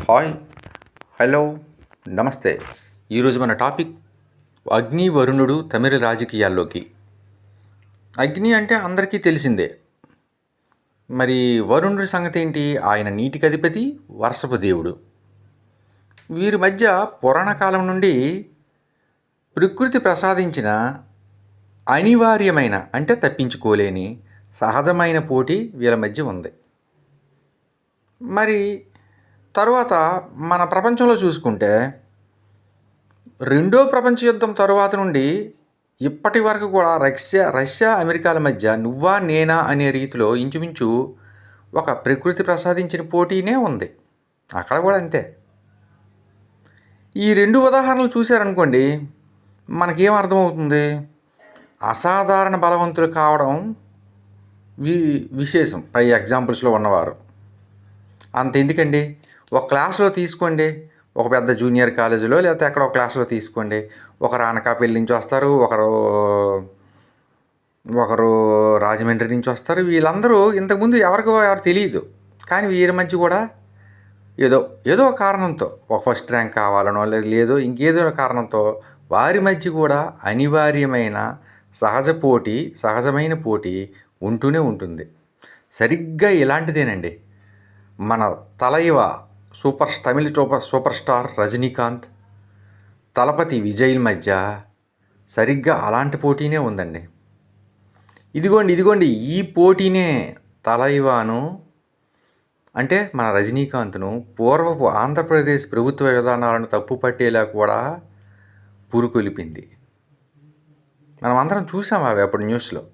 Hi hello నమస్తే. ఈరోజు మన టాపిక్ అగ్ని వరుణుడు తమిళ రాజకీయాల్లోకి. అగ్ని అంటే అందరికీ తెలిసిందే. మరి వరుణుడి సంగతి ఏంటి ఆయన నీటికి అధిపతి వర్షపు దేవుడు. వీరి మధ్య పురాణ కాలం నుండి ప్రకృతి ప్రసాదించిన అనివార్యమైన అంటే తప్పించుకోలేని సహజమైన పోటీ వీళ్ళ మధ్య ఉంది. మరి తర్వాత మన ప్రపంచంలో చూసుకుంటే రెండో ప్రపంచ యుద్ధం తరువాత నుండి ఇప్పటి వరకు కూడా రష్యా రష్యా అమెరికాల మధ్య నువ్వా నేనా అనే రీతిలో ఇంచుమించు ఒక ప్రకృతి ప్రసాదించిన పోటీనే ఉంది. అక్కడ కూడా అంతే. ఈ రెండు ఉదాహరణలు చూశారనుకోండి మనకేం అర్థమవుతుంది? అసాధారణ బలవంతులు కావడం వి విశేషం. పై ఎగ్జాంపుల్స్లో ఉన్నవారు. అంత ఎందుకండి ఒక క్లాస్లో తీసుకోండి. ఒక పెద్ద జూనియర్ కాలేజీలో లేకపోతే అక్కడ ఒక క్లాస్లో తీసుకోండి. ఒకరు అనకాపల్లి నుంచి వస్తారు. ఒకరు ఒకరు రాజమండ్రి నుంచి వస్తారు. వీళ్ళందరూ ఇంతకుముందు ఎవరికో ఎవరు తెలియదు కానీ వీరి మధ్య కూడా ఏదో ఏదో కారణంతో ఒక ఫస్ట్ ర్యాంక్ కావాలనో లేదు లేదో ఇంకేదో ఒక కారణంతో వారి మధ్య కూడా అనివార్యమైన సహజ పోటీ సహజమైన పోటీ ఉంటూనే ఉంటుంది. సరిగ్గా ఇలాంటిదేనండి. మన తలైవ సూపర్ తమిళ super super star Rajinikanth Thalapathy Vijay మధ్య సరిగ్గా అలాంటి పోటీనే ఉందండి. ఇదిగోండి ఇదిగోండి ఈ పోటీనే తలైవాను అంటే మన రజనీకాంత్ను పూర్వపు ఆంధ్రప్రదేశ్ ప్రభుత్వ విధానాలను తప్పుపట్టేలా కూడా పురుకొలిపింది. మనం అందరం చూసాం అవి అప్పుడు న్యూస్లో.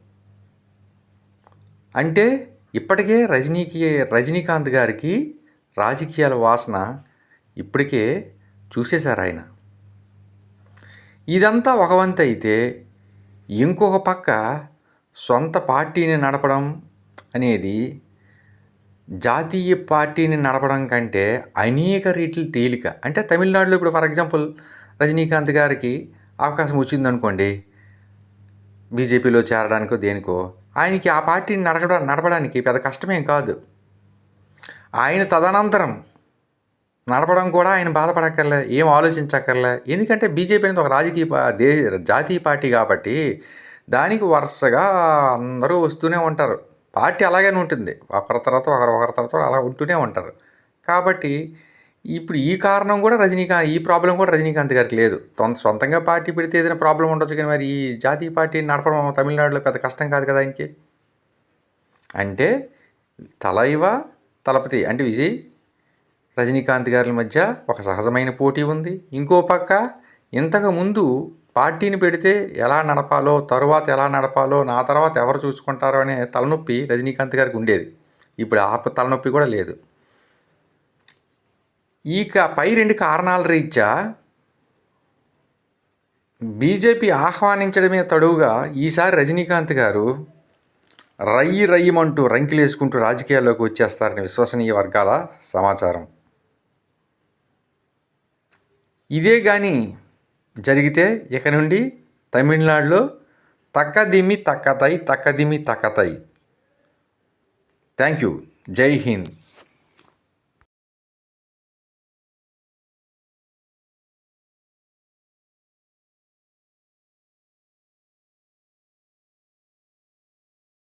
అంటే ఇప్పటికే రజనీకి రజనీకాంత్ గారికి రాజకీయాల వాసన ఇప్పటికే చూసేశారు ఆయన. ఇదంతా ఒక వంత అయితే ఇంకొక పక్క సొంత పార్టీని నడపడం అనేది జాతీయ పార్టీని నడపడం కంటే అనేక రీట్లు తేలిక. అంటే తమిళనాడులో ఇప్పుడు ఫర్ ఎగ్జాంపుల్ రజనీకాంత్ గారికి అవకాశం వచ్చిందనుకోండి బీజేపీలో చేరడానికో దేనికో ఆయనకి ఆ పార్టీని నడపడా నడపడానికి పెద్ద కష్టమేం కాదు. ఆయన తదనంతరం నడపడం కూడా ఆయన బాధపడక్కర్లే ఏం ఆలోచించక్కర్లే. ఎందుకంటే బీజేపీ అనేది ఒక రాజకీయ పా- దే జాతీయ పార్టీ కాబట్టి దానికి వరుసగా అందరూ వస్తూనే ఉంటారు. పార్టీ అలాగే ఉంటుంది. ఒకరి తర్వాత ఒకరు ఒకరి తర్వాత అలా ఉంటూనే ఉంటారు. కాబట్టి ఇప్పుడు ఈ కారణం కూడా రజనీకాంత్ ఈ ప్రాబ్లం కూడా రజనీకాంత్ గారికి లేదు. తొంత సొంతంగా పార్టీ పెడితే ఏదైనా ప్రాబ్లం ఉండొచ్చు కానీ మరి ఈ జాతీయ పార్టీని నడపడం తమిళనాడులో పెద్ద కష్టం కాదు కదా ఆయనకి? అంటే తలైవ తలపతి అంటే విజయ్. రజనీకాంత్ గారి మధ్య ఒక సహజమైన పోటీ ఉంది. ఇంకో పక్క ఇంతకు ముందు పార్టీని పెడితే ఎలా నడపాలో తరువాత ఎలా నడపాలో నా తర్వాత ఎవరు చూసుకుంటారో అనే తలనొప్పి రజనీకాంత్ గారికి ఉండేది. ఇప్పుడు ఆ తలనొప్పి కూడా లేదు. ఈ క- పై రెండు కారణాల రీత్యా బీజేపీ ఆహ్వానించడమే తడువుగా ఈసారి రజనీకాంత్ గారు రయ్యి రయ్యమంటూ రంకిలేసుకుంటూ రాజకీయాల్లోకి వచ్చేస్తారని విశ్వసనీయ వర్గాల సమాచారం. ఇదే కానీ జరిగితే ఇక నుండి తమిళనాడులో తక్కదిమి తక్కతై తక్కదిమి తక్కతై. Thank you. జై హింద్.